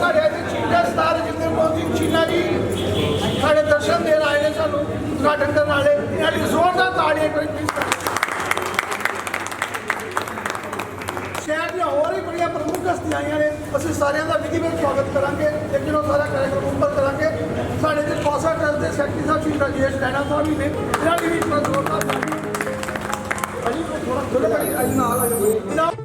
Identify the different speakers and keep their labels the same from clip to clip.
Speaker 1: ਸਾਡੇ ਇੱਥੇ ਚੀਨਾ ਸਟਾਰ ਜਿੰਦੇ ਮੋਦੀ ਚੀਨਾ ਜੀ, ਸਾਡੇ ਦਰਸ਼ਨ ਦੇਣ ਆਏ ਨੇ ਸਾਨੂੰ ਉਦਘਾਟਨ ਕਰਨ ਵਾਲੇ ਇਹਨਾਂ ਲਈ ਜ਼ੋਰਦਾਰ ਤਾੜੀਆਂ ਕਰੀ ਪਲੀਜ਼ ਸ਼ਹਿਰ ਦੀਆਂ ਹੋਰ ਵੀ ਬੜੀਆਂ ਪ੍ਰਮੁੱਖ ਹਸਤੀਆਂ ਆਈਆਂ ਨੇ, ਅਸੀਂ ਸਾਰਿਆਂ ਦਾ ਵਿਧੀ ਵਿਧੀਵਤ ਸਵਾਗਤ ਕਰਾਂਗੇ ਲੇਕਿਨ ਉਹ ਸਾਰਾ ਕਾਰਜਕ੍ਰਮ ਉੱਪਰ ਕਰਾਂਗੇ। ਸਾਡੇ ਦੇ ਕੌਸਾ ਟਰਸਟ ਦੇ ਸੈਕਟਰੀ ਸਾਹਿਬ, ਸ਼੍ਰੀ ਰਾਜੇਸ਼ ਲੈਣਾ ਸਾਹਿਬ ਵੀ ਨੇ ਇਹਨਾਂ ਦੀ ਵੀ ਜ਼ੋਰਦਾਰ ਅਜੀ ਥੋੜਾ ਥੋੜਾ ਭਾਈ ਨਾਲ ਆ ਜਾਓ।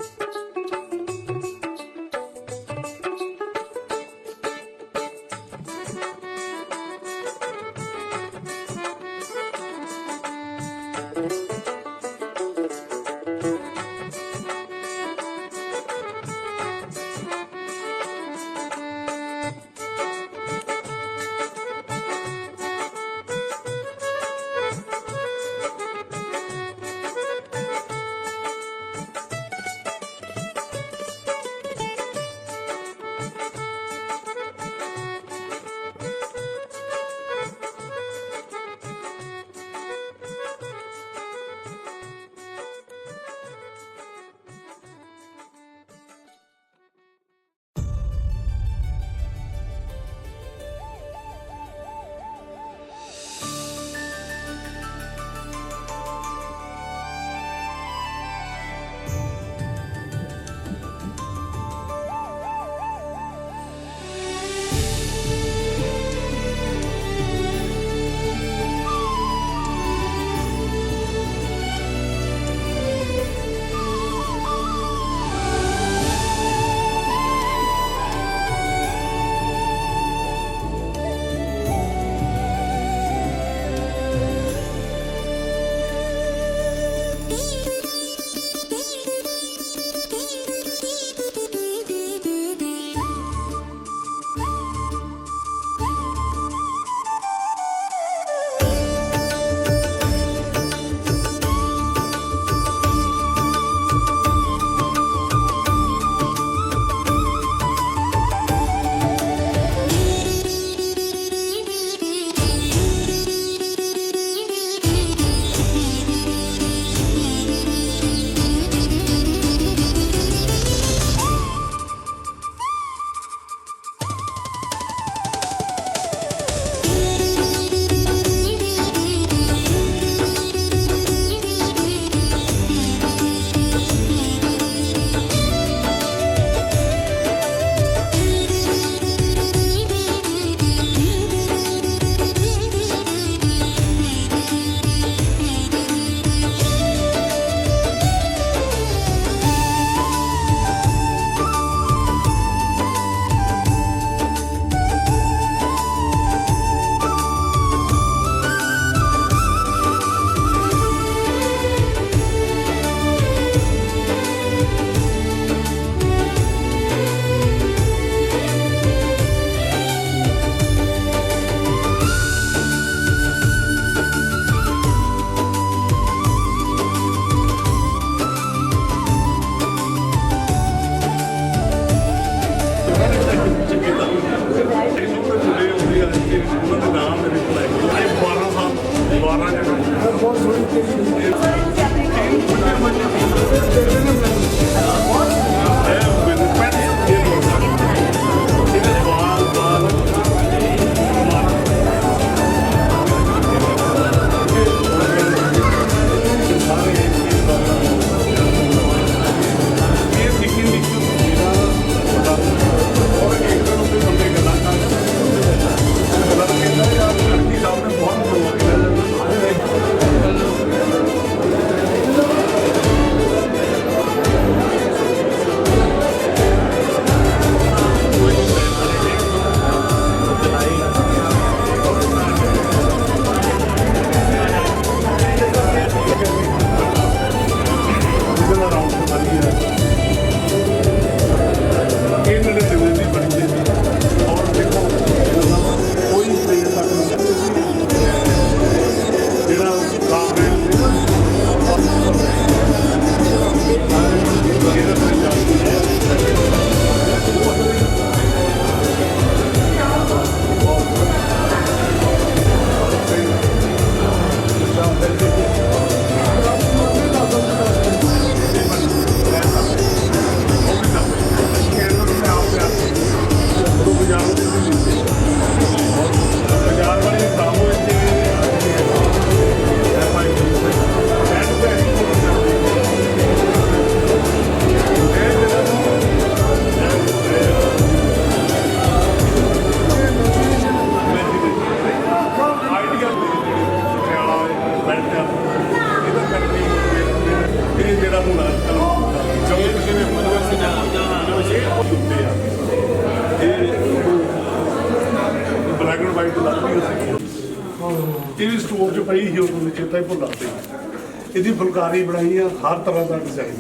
Speaker 1: ਫੁਲਕਾਰੀ ਬਣਾਈ ਆ ਹਰ ਤਰ੍ਹਾਂ ਦਾ ਡਿਜ਼ਾਈਨ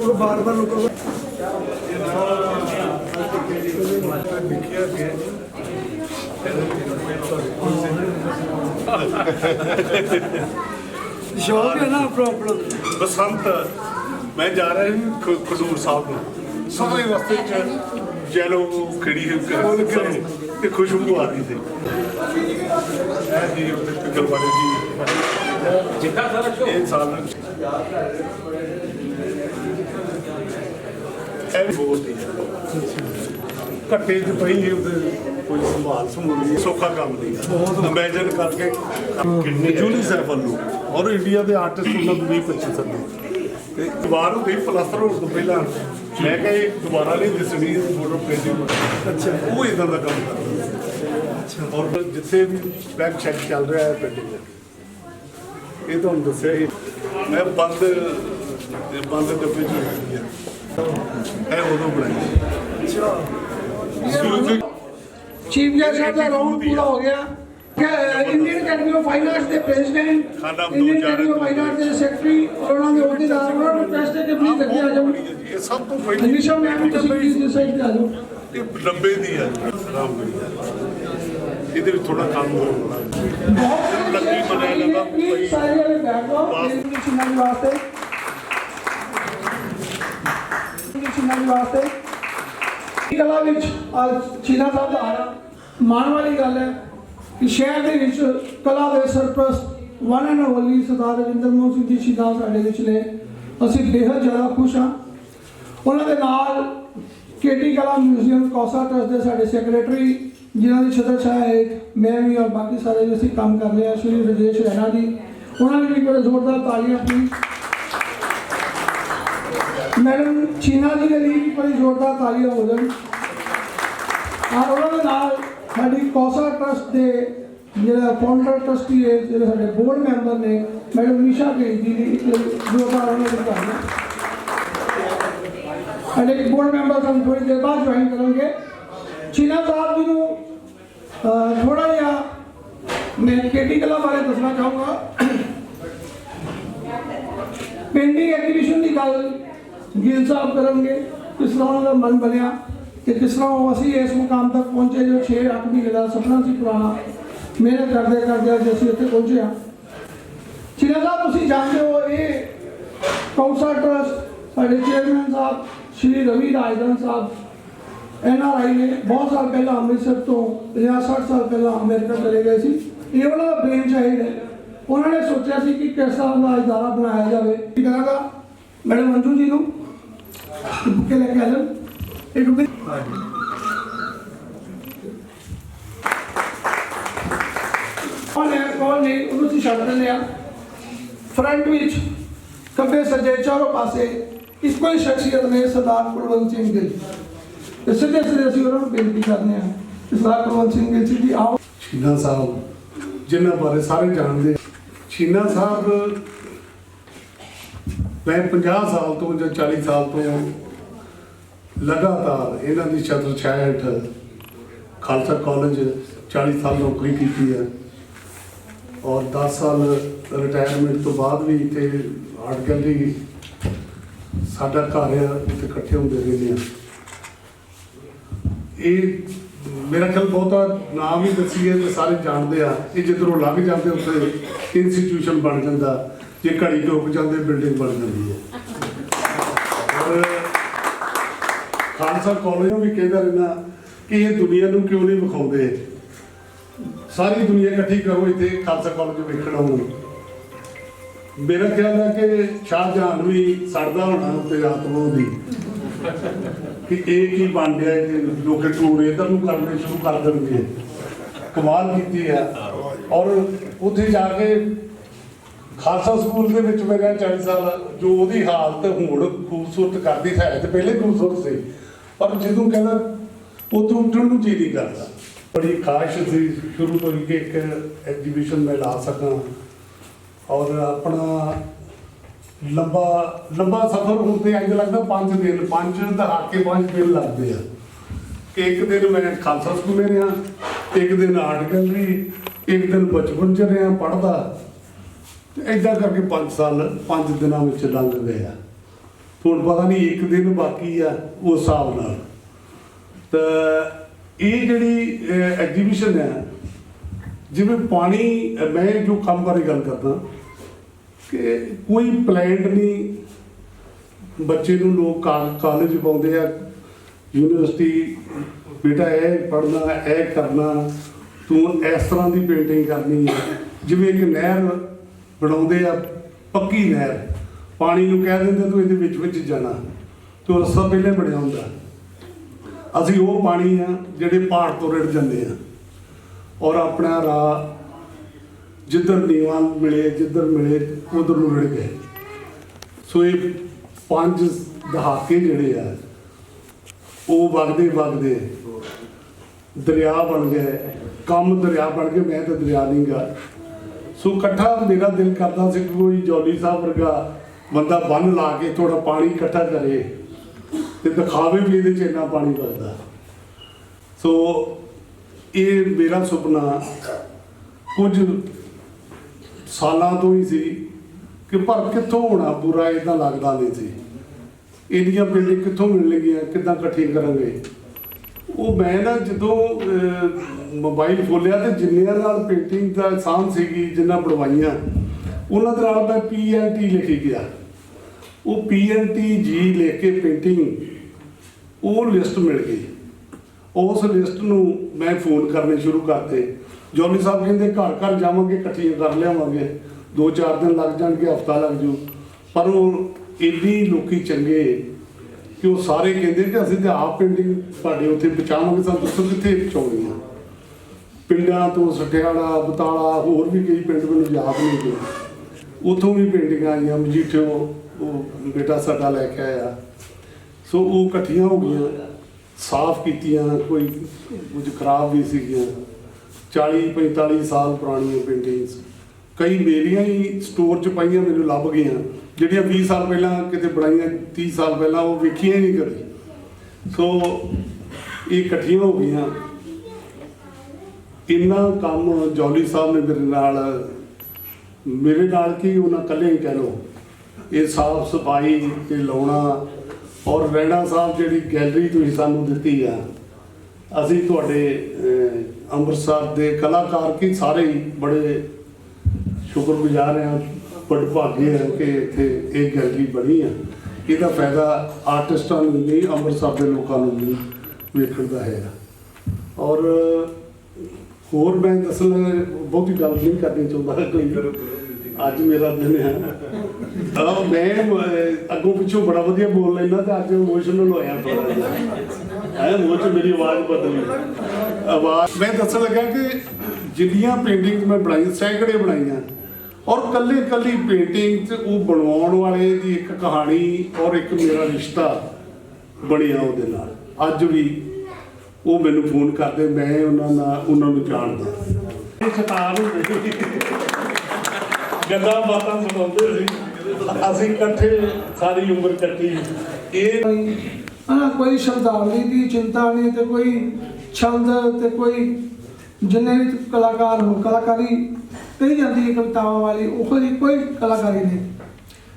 Speaker 2: ਉਹ ਬਾਰ ਬਾਰ ਲੋਕਾਂ
Speaker 1: ਲਿਖਿਆ ਗਿਆ
Speaker 2: ਸ਼ੌਕ ਹੈ ਨਾ ਪ੍ਰੋਬਲਮ
Speaker 1: ਬਸੰਤ ਮੈਂ ਜਾ ਰਿਹਾ ਖਡੂਰ ਸਾਹਿਬ ਨੂੰ। ਸਾਰੇ ਰਸਤੇ 'ਚ ਵਾਲੇ ਜੀ ਜਿੱਦਾਂ ਸਾਰਾ ਇਹ ਸਾਲ ਇਹ ਵੀ ਬਹੁਤ ਹੀ ਘੱਟੇ ਚ ਪਈ ਉਹਦੇ ਕੋਈ ਸੰਭਾਲ ਸੰਭੂਲ ਸੌਖਾ ਕੰਮ ਨਹੀਂ। ਬਹੁਤ ਇਮੇਜਿਨ ਕਰਕੇ ਕਿੰਨੇ ਜੂਲੀ ਸਾਹਿਬ ਵੱਲੋਂ ਔਰ ਇੰਡੀਆ ਦੇ ਆਰਟਿਸਟ ਉਹਨਾਂ ਨੂੰ 20 25 ਸੱਦੇ ਤੇ ਦੁਬਾਰਾ ਗਈ ਪਲਸਤਰ ਹੋਣ ਤੋਂ ਪਹਿਲਾਂ। ਮੈਂ ਕਿਹਾ ਇਹ ਦੁਬਾਰਾ ਨਹੀਂ ਦਿਸਣੀ ਫੋਟੋ ਪ੍ਰਿੰਟਿੰਗ ਅੱਛਾ। ਉਹ ਇਦਾਂ ਦਾ ਕੰਮ ਕਰਦਾ। ਅੱਛਾ। ਔਰ ਜਿੱਥੇ ਵੀ ਬੈਕ ਚੈੱਕ ਚੱਲ ਰਿਹਾ ਹੈ ਪ੍ਰਿੰਟਿੰਗ ਇਹ ਤੁਹਾਨੂੰ ਦੱਸਿਆ ਹੀ। ਮੈਂ ਬੰਦ ਬੰਦ ਡੱਬੇ ਚ ਰੱਖੀ ਹੈ ਇਹ ਉਦੋਂ ਬਣਾਈ। ਅੱਛਾ।
Speaker 2: ਚੀਫ ਜਸਟਿਸ ਸਾਹਿਬ ਦਾ ਰਾਉਂਡ ਪੂਰਾ ਹੋ ਗਿਆ। Indian Academy of Fine Arts ਦੇ ਪ੍ਰੈਜ਼ੀਡੈਂਟ
Speaker 1: ਖਾਨਾ Abdul
Speaker 2: Indian
Speaker 1: Javed
Speaker 2: Academy of Fine Arts ਦੇ ਸੈਕਟਰੀ ਔਰ ਉਹਨਾਂ ਦੇ ਅਹੁਦੇਦਾਰ ਉਹਨਾਂ ਨੂੰ ਪ੍ਰੈਸ ਦੇ ਕੇ ਪਲੀਜ਼ ਅੱਗੇ ਆ ਜਾਓ
Speaker 1: ਇਹ ਸਭ ਤੋਂ ਪਹਿਲੀ
Speaker 2: ਅਨੀਸ਼ਾ ਮੈਮ ਤੁਸੀਂ ਪਲੀਜ਼ ਇਸ ਸਾਈਡ ਤੇ ਆ ਜਾਓ
Speaker 1: ਇਹ ਲੰਬੇ ਦੀ ਹੈ ਰਾਮਗੜੀ ਇਹਦੇ ਵਿੱਚ ਥੋੜਾ ਕੰਮ ਹੋਣਾ
Speaker 2: ਬਹੁਤ
Speaker 1: ਲੱਕੀ ਬਣਿਆ ਲਗਾ
Speaker 2: ਇਹ ਸਾਰੇ ਵਾਲੇ ਬੈਕਗ੍ਰਾਉਂਡ ਇਹ ਸੁਣਨ ਵਾਸਤੇ ਇਹ ਸੁਣਨ ਵਾਸਤੇ ਇਹ ਕਲਾ ਵਿੱਚ ਅੱਜ ਚੀਨਾ ਸਾਹਿਬ ਦਾ ਆਣਾ ਮਾਣ ਵਾਲੀ ਗੱਲ ਹੈ ਕਿ ਸ਼ਹਿਰ ਦੇ ਵਿੱਚ ਕਲਾ ਦੇ ਸਰਪ੍ਰਸਤ one and only Sardar Rajinder Mohan Singh ji ਸ਼ਹੀਦਾਂ ਸਾਡੇ ਵਿੱਚ ਨੇ। ਅਸੀਂ ਬੇਹੱਦ ਜ਼ਿਆਦਾ ਖੁਸ਼ ਹਾਂ। ਉਹਨਾਂ ਦੇ ਨਾਲ ਕੇਟੀ ਕਲਾ ਮਿਊਜ਼ੀਅਮ ਕੌਸਾ ਟਰਸਟ ਦੇ ਸਾਡੇ ਸੈਕਟਰੀ ਜਿਨ੍ਹਾਂ ਦੀ ਛਤਰ ਛਾਇਆ ਹੈ, ਮੈਂ ਵੀ ਔਰ ਬਾਕੀ ਸਾਰੇ ਵੀ ਅਸੀਂ ਕੰਮ ਕਰ ਰਹੇ ਹਾਂ, ਸ਼੍ਰੀ ਰਜੇਸ਼ ਰਹਿਣਾ ਜੀ। ਉਹਨਾਂ ਨੇ ਵੀ ਬੜੇ ਜ਼ੋਰਦਾਰ ਤਾਲੀਆਂ ਪਲੀਜ਼ ਮੈਡਮ ਚੀਨਾ ਜੀ ਦੇ ਲਈ ਵੀ ਬੜੀ ਜ਼ੋਰਦਾਰ ਤਾਲੀਆਂ ਹੋ ਜਾਣ। ਔਰ ਉਹਨਾਂ ਦੇ ਨਾਲ ਸਾਡੀ ਕੌਸਾ ਟਰਸਟ ਦੇ ਜਿਹੜਾ ਫਾਊਂਡਰ ਟਰਸਟੀ ਹੈ, ਜਿਹੜੇ ਸਾਡੇ ਬੋਰਡ ਮੈਂਬਰ ਨੇ, ਮੈਡਮ ਨਿਸ਼ਾ ਕੇ ਜੀ ਦੀ, ਇੱਕ ਜ਼ੋਰਦਾਰ ਉਹਨਾਂ ਦੇ ਕਰਨਾ ਸਾਡੇ ਬੋਰਡ ਮੈਂਬਰ ਸਾਨੂੰ ਥੋੜੀ ਦੇਰ ਬਾਅਦ ਜੁਆਇਨ ਕਰਨਗੇ ਚੀਨਾ ਸਾਹਿਬ ਜੀ ਨੂੰ ਥੋੜਾ ਜਿਹਾ ਮੈਂ ਕੇਟੀ ਕਲਾ ਬਾਰੇ ਦੱਸਣਾ ਚਾਹੂੰਗਾ। ਪੇਂਟਿੰਗ ਐਗਜ਼ੀਬਿਸ਼ਨ ਦੀ ਗੱਲ ਗਿਲ ਸਾਹਿਬ ਕਰਨਗੇ, ਇਸ ਤਰ੍ਹਾਂ ਉਹਨਾਂ ਦਾ ਮਨ ਬਣਿਆ। ਕਿ ਕਿਸ ਤਰ੍ਹਾਂ ਉਹ ਅਸੀਂ ਇਸ ਮੁਕਾਮ ਤੱਕ ਪਹੁੰਚੇ ਜੋ 6-8 ਮਹੀਨੇ ਦਾ ਸੁਪਨਾ ਸੀ ਪੁਰਾਣਾ। ਮਿਹਨਤ ਕਰਦੇ ਕਰਦੇ ਅੱਜ ਅਸੀਂ ਇੱਥੇ ਪਹੁੰਚੇ ਹਾਂ। ਚੀਨਾ ਸਾਹਿਬ ਤੁਸੀਂ ਜਾਣਦੇ ਹੋ ਇਹ ਕੌਂਸਲ ਟਰਸਟ, ਸਾਡੇ chairman sahib, Shri Ravi Razdan sahib, N R I ਨੇ ਬਹੁਤ ਸਾਲ ਪਹਿਲਾਂ ਅੰਮ੍ਰਿਤਸਰ ਤੋਂ 50-60 ਸਾਲ ਪਹਿਲਾਂ ਅਮਰੀਕਾ ਚਲੇ ਗਏ ਸੀ। ਇਹ ਉਹਨਾਂ ਦਾ ਬ੍ਰੇਨ ਚਾਈਲਡ ਹੈ। ਉਹਨਾਂ ਨੇ ਸੋਚਿਆ ਸੀ ਕਿ ਕਿਸ ਤਰ੍ਹਾਂ ਦਾ ਇਦਾਰਾ ਬਣਾਇਆ ਜਾਵੇ। ਕੀ ਕਰਾਂਗਾ ਮੈਡਮ ਮੰਜੂ ਜੀ ਨੂੰ ਬੁੱਕੇ ਲੈ ਕੇ ਆ। ਜਾਓ ਇੱਕ ਮਿੰਟ ਕੌਣ ਉਹਨੂੰ ਤੁਸੀਂ ਛੱਡ ਦਿੰਦੇ ਆ ਫਰੰਟ ਵਿੱਚ ਖੱਬੇ ਸੱਜੇ ਚਾਰੋਂ ਪਾਸੇ ਇੱਕੋ ਹੀ ਸ਼ਖਸੀਅਤ ਨੇ ਸਰਦਾਰ ਕੁਲਵੰਤ ਸਿੰਘ ਗਿੱਲ ਤੇ ਸਿੱਧੇ ਸਿੱਧੇ ਅਸੀਂ ਉਹਨਾਂ ਨੂੰ ਬੇਨਤੀ ਕਰਦੇ ਹਾਂ ਸਰਦਾਰ ਕੁਲਵੰਤ ਸਿੰਘ ਗਿੱਲ ਜੀ ਆਓ।
Speaker 1: ਛੀਨਾ ਸਾਹਿਬ, ਜਿਨ੍ਹਾਂ ਬਾਰੇ ਸਾਰੇ ਜਾਣਦੇ, ਛੀਨਾ ਸਾਹਿਬ, ਮੈਂ 50 ਸਾਲ ਤੋਂ ਜਾਂ 40 ਸਾਲ ਤੋਂ ਲਗਾਤਾਰ ਇਹਨਾਂ ਦੀ ਛਤਰ ਛਾਇਆ ਹੇਠ ਖਾਲਸਾ ਕਾਲਜ 40 ਸਾਲ ਨੌਕਰੀ ਕੀਤੀ ਹੈ ਔਰ 10 ਸਾਲ ਰਿਟਾਇਰਮੈਂਟ ਤੋਂ ਬਾਅਦ ਵੀ ਇੱਥੇ ਆਰਟ ਗੈਲਰੀ ਸਾਡਾ ਘਰ ਆ, ਇੱਥੇ ਇਕੱਠੇ ਹੁੰਦੇ ਰਹਿੰਦੇ ਆ। ਇਹ ਮੇਰਾ ਖਿਆਲ ਬਹੁਤਾ ਨਾਮ ਹੀ ਦੱਸੀਏ ਤੇ ਸਾਰੇ ਜਾਣਦੇ ਆ। ਇਹ ਜਿੱਧਰੋਂ ਲੱਗ ਜਾਂਦੇ ਉੱਥੇ ਇੰਸਟੀਟਿਊਸ਼ਨ ਬਣ ਜਾਂਦਾ। ਜੇ ਘੜੀ ਰੁਕ ਜਾਂਦੇ ਬਿਲਡਿੰਗ ਬਣ ਜਾਂਦੀ ਹੈ ਔਰ ਖਾਲਸਾ ਕਾਲਜ ਨੂੰ ਵੀ ਕਹਿੰਦਾ ਰਹਿਣਾ ਕਿ ਇਹ ਦੁਨੀਆ ਨੂੰ ਕਿਉਂ ਨਹੀਂ ਵਿਖਾਉਂਦੇ? ਸਾਰੀ ਦੁਨੀਆ ਇਕੱਠੀ ਕਰੋ ਇੱਥੇ ਖਾਲਸਾ ਕਾਲਜ ਵੇਖਣ ਆਉਣ। ਮੇਰਾ ਖਿਆਲ ਹੈ ਕਿ ਸ਼ਾਹਜਹਾਨ ਵੀ ਸੜਦਾ ਹੋਣਾ ਉੱਤੇ ਆਤਮਾ ਦੀ ਕਿ ਇਹ ਕੀ ਬਣ ਗਿਆ ਕਿ ਲੋਕ ਟੂਰ ਇਧਰ ਨੂੰ ਕਰਨੇ ਸ਼ੁਰੂ ਕਰ ਦੇਣਗੇ। ਕਮਾਲ ਕੀਤੀ ਹੈ। ਔਰ ਉੱਥੇ ਜਾ ਕੇ ਖਾਲਸਾ ਸਕੂਲ ਦੇ ਵਿੱਚ ਮੈਂ ਰਿਹਾ 40 ਸਾਲ ਜੋ ਉਹਦੀ ਹਾਲਤ ਹੁਣ ਖੂਬਸੂਰਤ ਕਰਦੀ ਹੈ, ਤੇ ਪਹਿਲੇ ਖੂਬਸੂਰਤ ਸੀ। ਪਰ ਜਦੋਂ ਕਹਿੰਦਾ, ਉਦੋਂ ਉੱਠਣ ਨੂੰ ਜੀ ਨਹੀਂ ਕਰਦਾ। ਬੜੀ ਖਾਸ਼ ਸੀ, ਸ਼ੁਰੂ ਤੋਂ ਹੀ ਕਿ ਇੱਕ ਐਗਜ਼ੀਬਿਸ਼ਨ ਮੈਂ ਲਾ ਸਕਾਂ। ਔਰ ਆਪਣਾ ਲੰਬਾ ਲੰਬਾ ਸਫ਼ਰ ਹੁੰਦੇ ਅੱਜ ਲੱਗਦਾ 5 ਦਿਨ 5 ਦਹਾਕੇ 5 ਦਿਨ ਲੱਗਦੇ ਆ। ਕਿ ਇੱਕ ਦਿਨ ਮੈਂ ਖਾਲਸਾ ਸਕੂਲੇ ਰਿਹਾ, ਇੱਕ ਦਿਨ ਆਰਟ ਗੈਲਰੀ ਇੱਕ ਦਿਨ ਬਚਪਨ ਚ ਰਿਹਾ ਪੜਦਾ ਤੇ ਏਦਾਂ ਕਰਕੇ 5 ਸਾਲ 5 ਦਿਨਾਂ ਵਿੱਚ ਲੰਘ ਗਏ ਆ। ਹੁਣ ਪਤਾ ਨਹੀਂ ਇੱਕ ਦਿਨ ਬਾਕੀ ਆ ਉਸ ਹਿਸਾਬ ਨਾਲ। ਤਾਂ ਇਹ ਜਿਹੜੀ ਐਗਜ਼ੀਬਿਸ਼ਨ ਹੈ ਜਿਵੇਂ ਪਾਣੀ, ਮੈਂ ਜੋ ਕੰਮ ਬਾਰੇ ਗੱਲ ਕਰਦਾ, ਕਿ ਕੋਈ ਪਲਾਨ ਨਹੀਂ ਬੱਚੇ ਨੂੰ ਲੋਕ ਕਾਲਜ ਪਾਉਂਦੇ ਆ ਯੂਨੀਵਰਸਿਟੀ ਬੇਟਾ ਇਹ ਪੜ੍ਹਨਾ, ਇਹ ਕਰਨਾ, ਤੂੰ ਇਸ ਤਰ੍ਹਾਂ ਦੀ ਪੇਂਟਿੰਗ ਕਰਨੀ ਹੈ ਜਿਵੇਂ ਇੱਕ ਨਹਿਰ ਬਣਾਉਂਦੇ ਆ, ਪੱਕੀ ਨਹਿਰ। ਪਾਣੀ ਨੂੰ ਕਹਿ ਦਿੰਦੇ, ਤੂੰ ਇਹਦੇ ਵਿੱਚ ਵਿੱਚ ਜਾਣਾ। ਤੂੰ ਰਸਤਾ ਪਹਿਲੇ ਬਣਿਆ ਹੁੰਦਾ। ਅਸੀਂ ਉਹ ਪਾਣੀ ਆ ਜਿਹੜੇ ਪਹਾੜ ਤੋਂ ਰਿੜ ਜਾਂਦੇ ਆ। ਔਰ ਆਪਣਾ ਰਾਹ ਜਿੱਧਰ ਨੀਵਾਂ ਮਿਲੇ, ਜਿੱਧਰ ਮਿਲੇ, ਉਧਰ ਨੂੰ ਰਿੜ ਗਏ। ਸੋ ਇਹ ਪੰਜ ਦਹਾਕੇ ਜਿਹੜੇ ਆ, ਉਹ ਵਗਦੇ ਵਗਦੇ ਦਰਿਆ ਬਣ ਗਏ। ਕੰਮ ਦਰਿਆ ਬਣ ਕੇ ਮੈਂ ਤਾਂ ਦਰਿਆ ਨਹੀਂ ਗਾ ਸੋ ਇਕੱਠਾ ਮੇਰਾ ਦਿਲ ਕਰਦਾ ਸੀ ਕਿ ਕੋਈ ਜੌਲੀ ਸਾਹਿਬ ਵਰਗਾ ਬੰਦਾ ਬੰਨ ਲਾ ਕੇ ਥੋੜਾ ਪਾਣੀ ਇਕੱਠਾ ਕਰੇ ਤੇ ਦਿਖਾਵੇ ਵੀ ਇਹਦੇ 'ਚ ਇੰਨਾ ਪਾਣੀ ਵਗਦਾ ਸੋ ਇਹ ਮੇਰਾ ਸੁਪਨਾ ਕੁਝ ਸਾਲਾਂ ਤੋਂ ਹੀ ਸੀ ਕਿ ਪਰ ਕਿੱਥੋਂ ਹੋਣਾ ਪੂਰਾ ਇਦਾਂ ਲੱਗਦਾ ਨਹੀਂ ਸੀ। ਇਹਦੀਆਂ ਬਿਲਡਿੰਗ ਕਿੱਥੋਂ ਮਿਲਣਗੀਆਂ, ਕਿੱਦਾਂ ਇਕੱਠੀਆਂ ਕਰਾਂਗੇ? ਉਹ ਮੈਂ ਨਾ ਜਦੋਂ ਮੋਬਾਈਲ ਖੋਲਿਆ ਤੇ ਜਿੰਨਿਆਂ ਨਾਲ ਪੇਂਟਿੰਗ ਦਾ ਆਸਾਨ ਸੀਗੀ, ਜਿੰਨਾ ਬਣਵਾਈਆਂ, ਉਹਨਾਂ ਦੇ ਨਾਲ ਮੈਂ ਪੀਐਨਟੀ ਲਿਖੀ ਗਿਆ। ਉਹ ਪੀਐਨਟੀ ਜੀ ਲਿਖ ਕੇ ਪੇਂਟਿੰਗ ਉਹ ਲਿਸਟ ਮਿਲ ਗਈ। ਉਸ ਲਿਸਟ ਨੂੰ ਮੈਂ ਫੋਨ ਕਰਨੇ ਸ਼ੁਰੂ ਕਰਤੇ। ਜੋਨੀ ਸਾਹਿਬ ਕਹਿੰਦੇ, ਘਰ ਘਰ ਜਾਵਾਂਗੇ, ਇਕੱਠੀਆਂ ਕਰ ਲਿਆਵਾਂਗੇ। ਦੋ ਚਾਰ ਦਿਨ ਲੱਗ ਜਾਣਗੇ, ਹਫਤਾ ਲੱਗ ਜੂ। ਪਰ ਉਹ ਇੰਨੀ ਲੋਕੀ ਚੰਗੇ ਕਿ ਉਹ ਸਾਰੇ ਕਹਿੰਦੇ ਕਿ ਅਸੀਂ ਤੇ ਆਪ ਪੇਂਟਿੰਗ ਤੁਹਾਡੇ ਉੱਥੇ ਪਹੁੰਚਾਵਾਂਗੇ, ਸਾਨੂੰ ਦੱਸੋ ਕਿੱਥੇ ਪਹੁੰਚਾਉਣੀ ਆ। ਪਿੰਡਾਂ ਤੋਂ ਸਟਿਆਲਾ ਬਤਾਲਾ, ਹੋਰ ਵੀ ਕਈ ਪਿੰਡ ਮੈਨੂੰ ਯਾਦ ਨਹੀਂ ਗਏ ਉਥੋਂ ਵੀ ਪੇਂਟਿੰਗਾਂ ਆਈਆਂ, ਮਜੀਠਿਓ ਉਹ ਬੇਟਾ ਸਾਡਾ ਲੈ ਕੇ ਆਇਆ। ਸੋ ਉਹ ਇਕੱਠੀਆਂ ਹੋ ਗਈਆਂ, ਸਾਫ਼ ਕੀਤੀਆਂ, ਕੋਈ ਕੁਝ ਖਰਾਬ ਵੀ ਸੀਗੀਆਂ। 40 45 ਸਾਲ ਪੁਰਾਣੀਆਂ ਪੇਂਟਿੰਗਸ ਕਈ ਮੇਰੀਆਂ ਹੀ ਸਟੋਰ 'ਚ ਪਾਈਆਂ, ਮੈਨੂੰ ਲੱਭ ਗਈਆਂ। ਜਿਹੜੀਆਂ 20 ਸਾਲ ਪਹਿਲਾਂ, ਕਿਤੇ ਬਣਾਈਆਂ 30 ਸਾਲ ਪਹਿਲਾਂ, ਉਹ ਵੇਖੀਆਂ ਹੀ ਨਹੀਂ ਕਦੇ। ਸੋ ਇਹ ਇਕੱਠੀਆਂ ਹੋ ਗਈਆਂ। ਇੰਨਾ ਕੰਮ ਜੌਲੀ ਸਾਹਿਬ ਨੇ ਮੇਰੇ ਨਾਲ ਮੇਰੇ ਨਾਲ ਕੀ ਉਹਨਾਂ ਇਕੱਲੇ ਹੀ ਕਹਿ ਲਓ। ਇਹ ਸਾਫ਼ ਸਫ਼ਾਈ ਤੇ ਲਾਉਣਾ ਔਰ ਰੈਣਾ ਸਾਹਿਬ ਜਿਹੜੀ ਗੈਲਰੀ ਤੁਸੀਂ ਸਾਨੂੰ ਦਿੱਤੀ ਆ, ਅਸੀਂ ਤੁਹਾਡੇ ਅੰਮ੍ਰਿਤਸਰ ਦੇ ਕਲਾਕਾਰ ਕੀ ਸਾਰੇ ਹੀ ਬੜੇ ਸ਼ੁਕਰਗੁਜ਼ਾਰ ਹਾਂ, ਬੜੇ ਭਾਗੇ ਹਾਂ ਕਿ ਇੱਥੇ ਇਹ ਗੈਲਰੀ ਬਣੀ ਆ। ਇਹਦਾ ਫਾਇਦਾ ਆਰਟਿਸਟਾਂ ਨੂੰ ਨਹੀਂ ਅੰਮ੍ਰਿਤਸਰ ਦੇ ਲੋਕਾਂ ਨੂੰ ਵੀ ਵੇਖਣ ਦਾ ਹੈ। ਔਰ ਹੋਰ ਮੈਂ ਦੱਸਣਾ, ਬਹੁਤੀ ਗੱਲ ਨਹੀਂ ਕਰਨੀ ਚਾਹੁੰਦਾ ਕੋਈ। ਅੱਜ ਮੇਰਾ ਦਿਨ ਹੈ। ਆ ਮੈਂ ਅੱਗੋਂ ਪਿੱਛੋਂ ਬੜਾ ਵਧੀਆ ਬੋਲ ਲੈਂਦਾ ਤੇ ਅੱਜ ਇਮੋਸ਼ਨਲ ਹੋਇਆ ਥੋੜਾ ਜਿਹਾ। ਐ ਮੂੰਹ ਮੇਰੀ ਆਵਾਜ਼ ਬਦਲੀ। ਆਵਾਜ਼ ਮੈਂ ਦੱਸਣ ਲੱਗਾ ਕਿ ਜਿੰਨੀਆਂ ਪੇਂਟਿੰਗਸ ਮੈਂ ਬਣਾਈਆਂ ਸੈਂਕੜੇ ਬਣਾਈਆਂ। ਔਰ ਕੱਲੀ ਕੱਲੀ ਪੇਂਟਿੰਗ 'ਚ ਉਹ ਬਣਾਉਣ ਵਾਲੇ ਦੀ ਇੱਕ ਕਹਾਣੀ ਔਰ ਇੱਕ ਮੇਰਾ ਰਿਸ਼ਤਾ ਬਣਿਆ ਉਹਦੇ ਨਾਲ। ਅੱਜ ਵੀ ਉਹ ਮੈਨੂੰ ਫੋਨ ਕਰਦੇ, ਮੈਂ ਉਹਨਾਂ ਨਾਲ ਉਹਨਾਂ ਨੂੰ ਜਾਣਦਾ। ਇਹ ਸ਼ਤਾਨ ਹੁੰਦੇ। ਗੱਲਾਂ ਬਾਤਾਂ ਸੁਣਾਉਂਦੇ ਸੀ। ਅਸੀਂ ਇਕੱਠੇ ਸਾਰੀ ਉਮਰ ਕੱਟੀ ਇਹ
Speaker 2: ਹਨਾ ਕੋਈ ਸ਼ਬਦਾਵਲੀ ਦੀ ਚਿੰਤਾ ਨਹੀਂ ਤੇ ਕੋਈ ਛੰਦ ਤੇ ਕੋਈ ਜਿੰਨੇ ਵੀ ਕਲਾਕਾਰ ਹੋ ਕਲਾਕਾਰੀ ਕਹੀ ਜਾਂਦੀ ਹੈ ਕਵਿਤਾਵਾਂ ਵਾਲੀ, ਉਹ ਜਿਹੀ ਕੋਈ ਕਲਾਕਾਰੀ ਨਹੀਂ।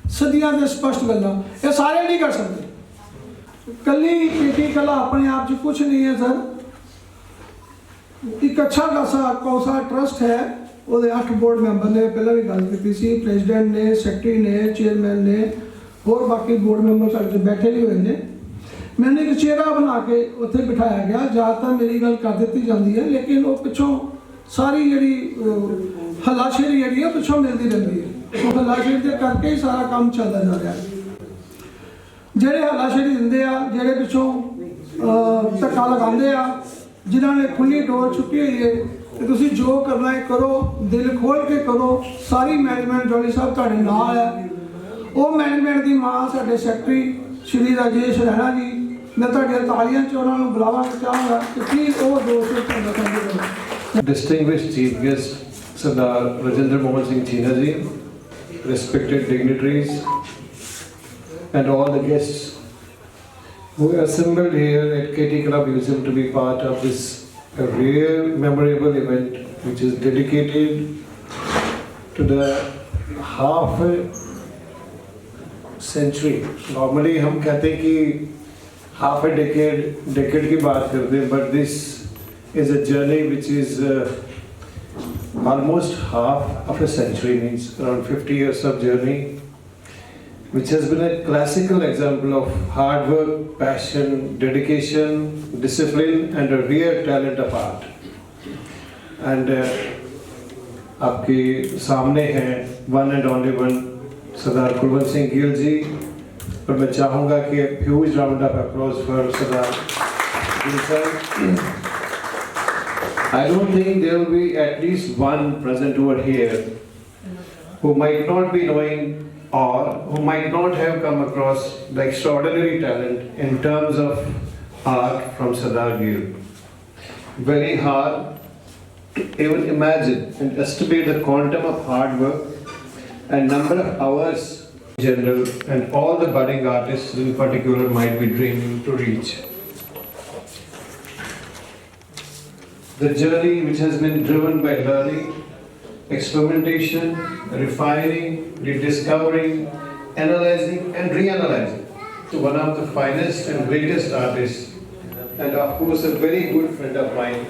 Speaker 2: ਸਦੀਆਂ ਦੇ ਸਪਸ਼ਟ ਗੱਲਾਂ, ਇਹ ਸਾਰੇ ਨਹੀਂ ਕਰ ਸਕਦੇ। ਕੱਲੀ ਪੇਟੀ ਕਲਾ ਆਪਣੇ ਆਪ 'ਚ ਕੁਝ ਨਹੀਂ ਹੈ, ਸਰ। ਇੱਕ ਅੱਛਾ ਖਾਸਾ ਕੌਸਾ ਟਰਸਟ ਹੈ। ਉਹਦੇ ਅੱਠ ਬੋਰਡ ਮੈਂਬਰ ਨੇ ਪਹਿਲਾਂ ਵੀ ਗੱਲ ਕੀਤੀ ਸੀ ਪ੍ਰੈਜ਼ੀਡੈਂਟ ਨੇ ਸੈਕਟਰੀ ਨੇ ਚੇਅਰਮੈਨ ਨੇ ਹੋਰ ਬਾਕੀ ਬੋਰਡ ਮੈਂਬਰ ਸਾਡੇ 'ਚ ਬੈਠੇ ਵੀ ਹੋਏ ਨੇ। ਮੈਨੂੰ ਇੱਕ ਚਿਹਰਾ ਬਣਾ ਕੇ ਉੱਥੇ ਬਿਠਾਇਆ ਗਿਆ ਜਾਂ ਤਾਂ ਮੇਰੀ ਗੱਲ ਕਰ ਦਿੱਤੀ ਜਾਂਦੀ ਹੈ ਲੇਕਿਨ ਉਹ ਪਿੱਛੋਂ ਸਾਰੀ ਜਿਹੜੀ ਅਹ, ਹੱਲਾਸ਼ੇਰੀ ਜਿਹੜੀ ਹੈ ਪਿੱਛੋਂ ਮਿਲਦੀ ਰਹਿੰਦੀ ਹੈ। ਉਹ ਹੱਲਾਸ਼ੇਰੀ ਦੇ ਕਰਕੇ ਹੀ ਸਾਰਾ ਕੰਮ ਚੱਲਦਾ ਜਾ ਰਿਹਾ ਜਿਹੜੇ ਹੱਲਾਸ਼ੇਰੀ ਦਿੰਦੇ ਆ ਜਿਹੜੇ ਪਿੱਛੋਂ ਧੱਕਾ ਲਗਾਉਂਦੇ ਆ ਜਿਨ੍ਹਾਂ ਨੇ ਖੁੱਲੀ ਡੋਰ ਛੁੱਟੀ ਹੋਈ ਹੈ ਕਿ ਤੁਸੀਂ ਜੋ ਕਰਨਾ ਹੈ ਕਰੋ ਦਿਲ ਖੋਲ ਕੇ ਕਰੋ ਸਾਰੀ ਮੈਨੇਜਮੈਂਟ ਜੋਲੀ ਸਾਹਿਬ ਤੁਹਾਡੇ ਨਾਲ ਹੈ ਉਹ ਮੈਨੇਜਮੈਂਟ ਦੀ ਮਾਂ ਸਾਡੇ ਸੈਕਟਰੀ ਸ਼੍ਰੀ ਰਾਜੇਸ਼ ਰਹਿਣਾ ਜੀ ਮੈਂ ਤੁਹਾਡੇ ਤਾਲੀਆਂ ਚ ਉਹਨਾਂ ਨੂੰ ਬੁਲਾਵਾ ਚਾਹਾਂਗਾ ਕਿ ਪਲੀਜ਼ ਉਹ ਦੋਸਤ ਤੁਹਾਨੂੰ ਕਹਿੰਦੇ
Speaker 3: distinguished chief guest Sardar Rajinder Mohan Singh Cheena ji respected dignitaries, and all the guests who assembled here at KT Club Museum to be part of this a rare memorable event which is dedicated to the half a century. Normally हम कहते हैं कि half a decade decade की बात करते हैं but this is a journey which is uh, almost half of a century means around 50 years of journey which has been a classical example of hard work, passion, dedication, discipline, and a rare talent of art. And uh, आपके सामने हैं one and only one Sardar Kulwant Singh Gill ji और मैं चाहूँगा कि huge round of applause for Sardar Gill sir I don't think there will be at least one present over here who might not be knowing or who might not have come across the extraordinary talent in terms of art from Sardar Gil. Very hard to even imagine and estimate the quantum of hard work and number of hours in general and all the budding artists in particular might be dreaming to reach. The journey which has been driven by learning, experimentation, refining, rediscovering, analyzing, and reanalyzing to one of the finest and greatest artists, and of course, a very good friend of mine,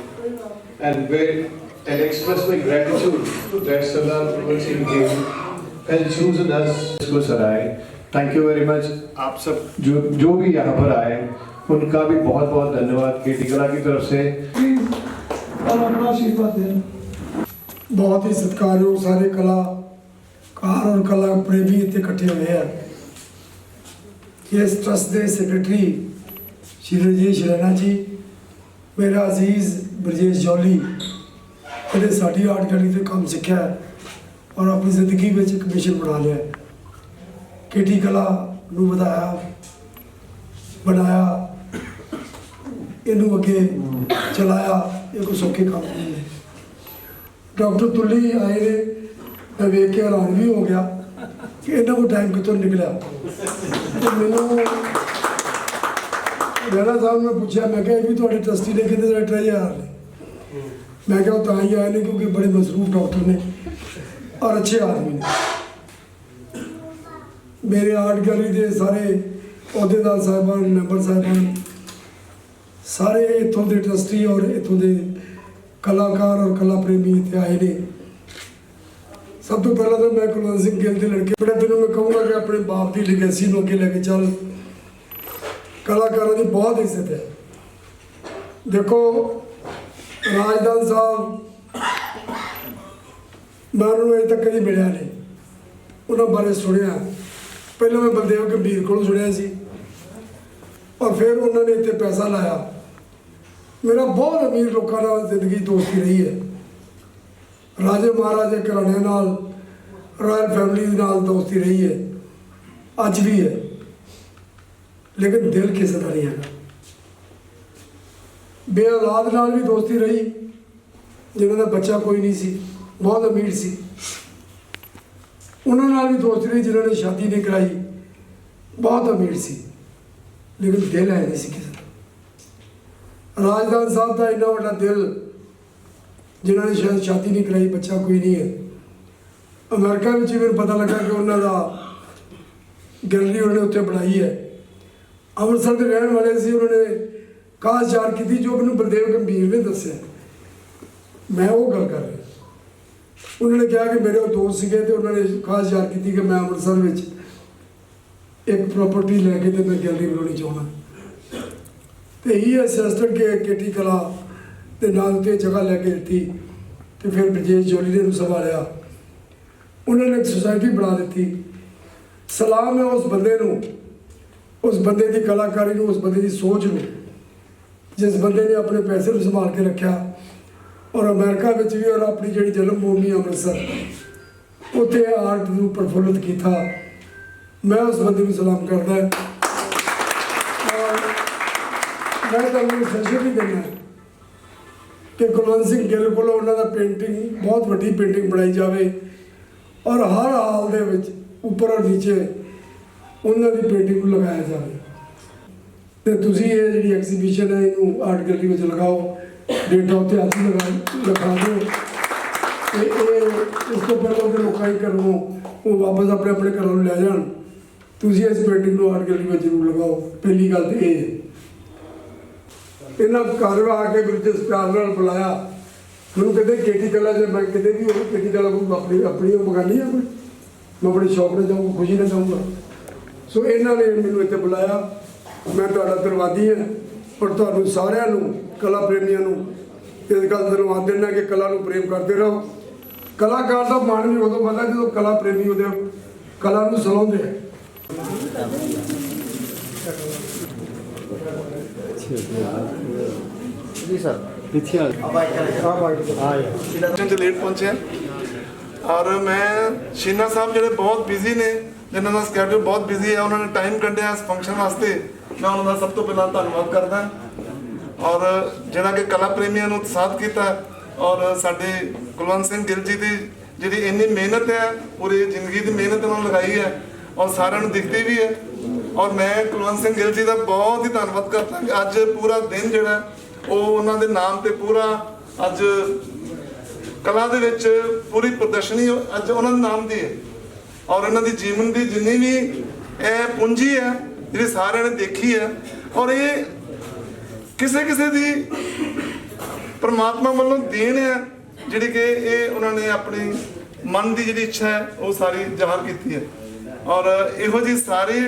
Speaker 3: and, very, and express my gratitude that Sardar Prabhu Singh ji has chosen us इसको सराय thank you very much आप सब जो जो भी यहाँ पर आए उनका भी बहुत बहुत धन्यवाद खेती टिकला की तरफ से।
Speaker 2: और अपना आशीर्वाद देना
Speaker 4: बहुत ही सत्कारयोग सारे कला ਕਲਾਕਾਰ ਔਰ ਕਲਾ ਪ੍ਰੇਮੀ ਇੱਥੇ ਇਕੱਠੇ ਹੋਏ ਆ। ਇਸ ਟਰਸਟ ਦੇ ਸੈਕਟਰੀ ਸ਼੍ਰੀ ਰਜੇਸ਼ ਰੈਣਾ ਜੀ, ਮੇਰਾ ਅਜ਼ੀਜ਼ ਬਰਜੇਸ਼ ਜੌਲੀ ਜਿਹੜੇ ਸਾਡੀ ਆਰਟ ਗੈਲਰੀ ਤੇ ਕੰਮ ਸਿੱਖਿਆ ਔਰ ਆਪਣੀ ਜ਼ਿੰਦਗੀ ਵਿੱਚ ਇੱਕ ਮਿਸ਼ਨ ਬਣਾ ਲਿਆ। ਹੈ। ਕਿਹੜੀ ਕਲਾ ਨੂੰ ਵਧਾਇਆ, ਬਣਾਇਆ, ਇਹਨੂੰ ਅੱਗੇ ਚਲਾਇਆ, ਇਹ ਕੋਈ ਸੌਖੇ ਕੰਮ ਨਹੀਂ ਹੈ। ਡਾਕਟਰ ਤੁਲੀ ਆਏ ਨੇ। ਮੈਂ ਵੇਖ ਕੇ ਹੈਰਾਨ ਵੀ ਹੋ ਗਿਆ ਕਿ ਇਹਨਾਂ ਕੋਲ ਟਾਈਮ ਕਿੱਥੋਂ ਨਿਕਲਿਆ ਤੇ ਮੈਨੂੰ ਰੈਣਾ ਸਾਹਿਬ ਨੇ ਪੁੱਛਿਆ, ਮੈਂ ਕਿਹਾ ਇਹ ਵੀ ਤੁਹਾਡੇ ਟਰਸਟੀ ਨੇ ਕਿਤੇ ਡਾਇਰੈਕਟਰ ਯਾਰ ਨੇ ਮੈਂ ਕਿਹਾ ਉਹ ਤਾਂ ਹੀ ਆਏ ਨੇ ਕਿਉਂਕਿ ਬੜੇ ਮਸਰੂਫ ਡਾਕਟਰ ਨੇ ਔਰ ਅੱਛੇ ਆਦਮੀ ਨੇ। ਮੇਰੇ ਆਰਟ ਗੈਲਰੀ ਦੇ ਸਾਰੇ ਅਹੁਦੇਦਾਰ ਸਾਹਿਬਾਨ, ਮੈਂਬਰ ਸਾਹਿਬਾਨ, ਸਾਰੇ ਇੱਥੋਂ ਦੇ ਟਰਸਟੀ ਔਰ ਇੱਥੋਂ ਦੇ ਕਲਾਕਾਰ ਔਰ ਕਲਾ ਪ੍ਰੇਮੀ ਇੱਥੇ ਆਏ ਨੇ। ਸਭ ਤੋਂ ਪਹਿਲਾਂ ਤਾਂ ਮੈਂ ਕੁਲਵੰਤ ਸਿੰਘ ਗਿੱਲ ਦੇ ਲੜਕੇ ਬੜੇ ਤੈਨੂੰ ਮੈਂ ਕਹੂੰਗਾ ਕਿ ਆਪਣੇ ਬਾਪ ਦੀ ਲੈਗੇਸੀ ਨੂੰ ਅੱਗੇ ਲੈ ਕੇ ਚੱਲ। ਕਲਾਕਾਰਾਂ ਦੀ ਬਹੁਤ ਇੱਜ਼ਤ ਹੈ। ਦੇਖੋ, ਰਾਜਦਾਨ ਸਾਹਿਬ, ਮੈਂ ਉਹਨਾਂ ਨੂੰ ਅਜੇ ਤੱਕ ਕਦੀ ਮਿਲਿਆ ਨਹੀਂ। ਉਹਨਾਂ ਬਾਰੇ ਸੁਣਿਆ। ਪਹਿਲਾਂ ਮੈਂ ਬਲਦੇਵ ਗੰਭੀਰ ਕੋਲੋਂ ਸੁਣਿਆ ਸੀ। ਔਰ ਫਿਰ ਉਹਨਾਂ ਨੇ ਇੱਥੇ ਪੈਸਾ ਲਾਇਆ। ਮੇਰਾ ਬਹੁਤ ਅਮੀਰ ਲੋਕਾਂ ਨਾਲ ਜ਼ਿੰਦਗੀ ਦੋਸਤੀ ਰਹੀ ਹੈ। ਰਾਜੇ ਮਹਾਰਾਜੇ ਘਰਾਣਿਆਂ ਨਾਲ, ਰਾਇਲ ਫੈਮਿਲੀ ਦੇ ਨਾਲ ਦੋਸਤੀ ਰਹੀ ਹੈ। ਅੱਜ ਵੀ ਹੈ। ਲੇਕਿਨ ਦਿਲ ਕਿਸੇ ਦਾ ਨਹੀਂ ਹੈ ਬੇਔਲਾਦ ਨਾਲ ਵੀ ਦੋਸਤੀ ਰਹੀ, ਜਿਨ੍ਹਾਂ ਦਾ ਬੱਚਾ ਕੋਈ ਨਹੀਂ ਸੀ, ਬਹੁਤ ਅਮੀਰ ਸੀ। ਉਹਨਾਂ ਨਾਲ ਵੀ ਦੋਸਤੀ ਰਹੀ, ਜਿਨ੍ਹਾਂ ਨੇ ਸ਼ਾਦੀ ਨਹੀਂ ਕਰਾਈ, ਬਹੁਤ ਅਮੀਰ ਸੀ। ਲੇਕਿਨ ਦਿਲ ਹੈ ਨਹੀਂ ਸੀ ਕਿਸੇ ਦਾ। ਰਾਜਦਾਨ ਸਾਹਿਬ ਦਾ ਇੰਨਾ ਵੱਡਾ ਦਿਲ ਜਿਨ੍ਹਾਂ ਨੇ ਸ਼ਾਇਦ ਸ਼ਾਦੀ ਨਹੀਂ ਕਰਾਈ, ਬੱਚਾ ਕੋਈ ਨਹੀਂ ਹੈ। ਅਮਰੀਕਾ ਵਿੱਚ ਵੀ ਮੈਨੂੰ ਪਤਾ ਲੱਗਾ ਕਿ ਉਹਨਾਂ ਦਾ ਗੈਲਰੀ ਉਹਨਾਂ ਨੇ ਉੱਥੇ ਬਣਾਈ ਹੈ। ਅੰਮ੍ਰਿਤਸਰ ਦੇ ਰਹਿਣ ਵਾਲੇ ਸੀ, ਉਹਨਾਂ ਨੇ ਕਾਸ਼ ਜਾਰ ਕੀਤੀ, ਜੋ ਮੈਨੂੰ ਬਲਦੇਵ ਗੰਭੀਰ ਨੇ ਦੱਸਿਆ। ਮੈਂ ਉਹ ਗੱਲ ਕਰ ਰਿਹਾ। ਉਹਨਾਂ ਨੇ ਕਿਹਾ ਕਿ ਮੇਰੇ ਉਹ ਦੋਸਤ ਸੀਗੇ ਤੇ ਉਹਨਾਂ ਨੇ ਖਾਸ ਯਾਦ ਕੀਤੀ ਕਿ ਮੈਂ ਅੰਮ੍ਰਿਤਸਰ ਵਿੱਚ ਇੱਕ ਪ੍ਰਾਪਰਟੀ ਲੈ ਕੇ ਤੇ ਮੈਂ ਗੈਲਰੀ ਬਣਾਉਣੀ ਚਾਹੁੰਦਾ। ਤੇ ਹੀ ਅਸਿਸਟੈਂਟ ਕੇ ਕੇਟੀ ਕਲਾ ਦੇ ਨਾਲ ਤੇ ਜਗ੍ਹਾ ਲੈ ਕੇ ਦਿੱਤੀ ਤੇ ਫਿਰ ਬ੍ਰਜੇਸ਼ ਜੋਲੀ ਨੇ ਨੂੰ ਸੰਭਾਲਿਆ। ਉਹਨਾਂ ਨੇ ਇੱਕ ਸੁਸਾਇਟੀ ਬਣਾ ਦਿੱਤੀ। ਸਲਾਮ ਹੈ ਉਸ ਬੰਦੇ ਨੂੰ, ਉਸ ਬੰਦੇ ਦੀ ਕਲਾਕਾਰੀ ਨੂੰ, ਉਸ ਬੰਦੇ ਦੀ ਸੋਚ ਨੂੰ, ਜਿਸ ਬੰਦੇ ਨੇ ਆਪਣੇ ਪੈਸੇ ਨੂੰ ਸੰਭਾਲ ਕੇ ਰੱਖਿਆ। ਔਰ ਅਮਰੀਕਾ ਵਿੱਚ ਵੀ ਔਰ ਆਪਣੀ ਜਿਹੜੀ ਜਨਮ ਭੂਮੀ ਅੰਮ੍ਰਿਤਸਰ, ਉੱਥੇ ਆਰਟ ਨੂੰ ਪ੍ਰਫੁੱਲਤ ਕੀਤਾ। ਮੈਂ ਉਸ ਬੰਦੇ ਨੂੰ ਸਲਾਮ ਕਰਦਾ ਹਾਂ। ਮੈਂ ਤੁਹਾਨੂੰ ਸਜੇ ਦਿੰਦਾ ਦੇਣਾ ਹੈ ਕਿ ਕੁਲਵੰਤ ਸਿੰਘ ਗਿੱਲ ਕੋਲੋਂ ਉਹਨਾਂ ਦਾ ਪੇਂਟਿੰਗ ਬਹੁਤ ਵੱਡੀ ਪੇਂਟਿੰਗ ਬਣਾਈ ਜਾਵੇ ਔਰ ਹਰ ਹਾਲ ਦੇ ਵਿੱਚ ਉੱਪਰ ਔਰ ਨੀਚੇ ਉਹਨਾਂ ਦੀ ਪੇਂਟਿੰਗ ਨੂੰ ਲਗਾਇਆ ਜਾਵੇ। ਤੇ ਤੁਸੀਂ ਇਹ ਜਿਹੜੀ ਐਗਜ਼ੀਬਿਸ਼ਨ ਹੈ, ਇਹਨੂੰ ਆਰਟ ਗੈਲਰੀ ਵਿੱਚ ਲਗਾਓ ਡੇਟਾ ਉੱਤੇ ਅੱਜ ਹੀ ਲਗਾ ਦਿਓ। ਤੇ ਇਹ ਇਸ ਤੋਂ ਪਹਿਲਾਂ ਕਿ ਲੋਕਾਂ ਹੀ ਘਰੋਂ ਉਹ ਵਾਪਸ ਆਪਣੇ ਆਪਣੇ ਘਰਾਂ ਨੂੰ ਲੈ ਜਾਣ। ਤੁਸੀਂ ਇਸ ਪੇਂਟਿੰਗ ਨੂੰ ਆਰਟ ਗੈਲਰੀ ਵਿੱਚ ਜ਼ਰੂਰ ਲਗਾਓ। ਪਹਿਲੀ ਗੱਲ ਤੇ ਇਹ ਇਹਨਾਂ ਘਰ ਆ ਕੇ ਬ੍ਰਿਟਿਸ਼ ਪਿਆਰ ਨਾਲ ਬੁਲਾਇਆ। ਮੈਨੂੰ ਕਹਿੰਦੇ ਕੇਟੀ ਕਲਾ ਜੇ ਮੈਂ ਕਿਤੇ ਵੀ ਉਹ ਕੇਟੀ ਕਲਾ ਕੋਈ ਆਪਣੀ ਆਪਣੀ ਉਹ ਬਗਾਨੀ ਹੈ ਕੋਈ। ਮੈਂ ਬੜੀ ਸ਼ੌਕ ਨਾਲ ਜਾਊਂਗਾ, ਖੁਸ਼ੀ ਨਾਲ ਜਾਊਂਗਾ। ਸੋ ਇਹਨਾਂ ਨੇ ਮੈਨੂੰ ਇੱਥੇ ਬੁਲਾਇਆ। ਮੈਂ ਤੁਹਾਡਾ ਧੰਨਵਾਦੀ ਹਾਂ ਔਰ ਤੁਹਾਨੂੰ ਸਾਰਿਆਂ ਨੂੰ, ਕਲਾ ਪ੍ਰੇਮੀਆਂ ਨੂੰ ਇਸ ਗੱਲ ਦਾ ਧੰਨਵਾਦ ਦੇਣਾ ਕਿ ਕਲਾ ਨੂੰ ਪ੍ਰੇਮ ਕਰਦੇ ਰਹੋ। ਕਲਾਕਾਰ ਦਾ ਮਾਣ ਵੀ ਉਦੋਂ ਵੱਧਦਾ ਜਦੋਂ ਕਲਾ ਪ੍ਰੇਮੀ ਉਹਦੇ ਕਲਾ ਨੂੰ ਸਲਾਉਂਦੇ ਆ।
Speaker 5: ਤੇ। ਲੇਟ ਪਹੁੰਚੇ। ਔਰ ਮੈਂ ਸ਼ੀਨਾ ਸਾਹਿਬ ਜਿਹੜੇ ਬਹੁਤ ਬਿਜ਼ੀ ਨੇ ਜਿਨ੍ਹਾਂ ਦਾ ਸਕੇਡਿਊਲ ਬਹੁਤ ਬਿਜ਼ੀ ਹੈ ਉਹਨਾਂ ਨੇ ਟਾਈਮ ਕੱਢਿਆ ਇਸ ਫੰਕਸ਼ਨ ਵਾਸਤੇ। ਮੈਂ ਉਹਨਾਂ ਦਾ ਸਭ ਤੋਂ ਪਹਿਲਾਂ ਧੰਨਵਾਦ ਕਰਦਾ। ਔਰ ਜਿਹੜਾ ਕਿ ਕਲਾ ਪ੍ਰੇਮੀਆਂ ਨੂੰ ਉਤਸ਼ਾਹਿਤ ਕੀਤਾ ਔਰ ਸਾਡੇ ਕੁਲਵੰਤ ਸਿੰਘ ਗਿੱਲ ਜੀ ਦੀ ਜਿਹੜੀ ਇੰਨੀ ਮਿਹਨਤ ਹੈ ਪੂਰੀ ਜ਼ਿੰਦਗੀ ਦੀ ਮਿਹਨਤ ਉਹਨਾਂ ਨੇ ਲਗਾਈ ਹੈ ਔਰ ਸਾਰਿਆਂ ਨੂੰ ਦਿਖਦੀ ਵੀ ਹੈ। ਔਰ ਮੈਂ ਕੁਲਵੰਤ ਸਿੰਘ ਗਿੱਲ ਜੀ ਦਾ ਬਹੁਤ ਹੀ ਧੰਨਵਾਦ ਕਰਦਾ ਕਿ ਅੱਜ ਪੂਰਾ ਦਿਨ ਜਿਹੜਾ ਉਹ ਉਹਨਾਂ ਦੇ ਨਾਮ ਤੇ ਪੂਰਾ ਅੱਜ ਕਲਾ ਦੇ ਵਿੱਚ ਪੂਰੀ ਪ੍ਰਦਰਸ਼ਨੀ ਅੱਜ ਉਹਨਾਂ ਦੇ ਨਾਮ ਦੀ ਹੈ। ਔਰ ਇਹਨਾਂ ਦੀ ਜੀਵਨ ਦੀ ਜਿੰਨੀ ਵੀ ਇਹ ਪੂੰਜੀ ਹੈ, ਜਿਹੜੀ ਸਾਰਿਆਂ ਨੇ ਦੇਖੀ ਹੈ, ਔਰ ਇਹ ਕਿਸੇ ਕਿਸੇ ਦੀ ਪਰਮਾਤਮਾ ਵੱਲੋਂ ਦੇਣ ਹੈ, ਜਿਹੜੀ ਕਿ ਇਹ ਉਹਨਾਂ ਨੇ ਆਪਣੀ ਮਨ ਦੀ ਜਿਹੜੀ ਇੱਛਾ ਹੈ, ਉਹ ਸਾਰੀ ਜ਼ਾਹਰ ਕੀਤੀ ਹੈ। ਔਰ ਇਹੋ ਜੀ ਸਾਰੇ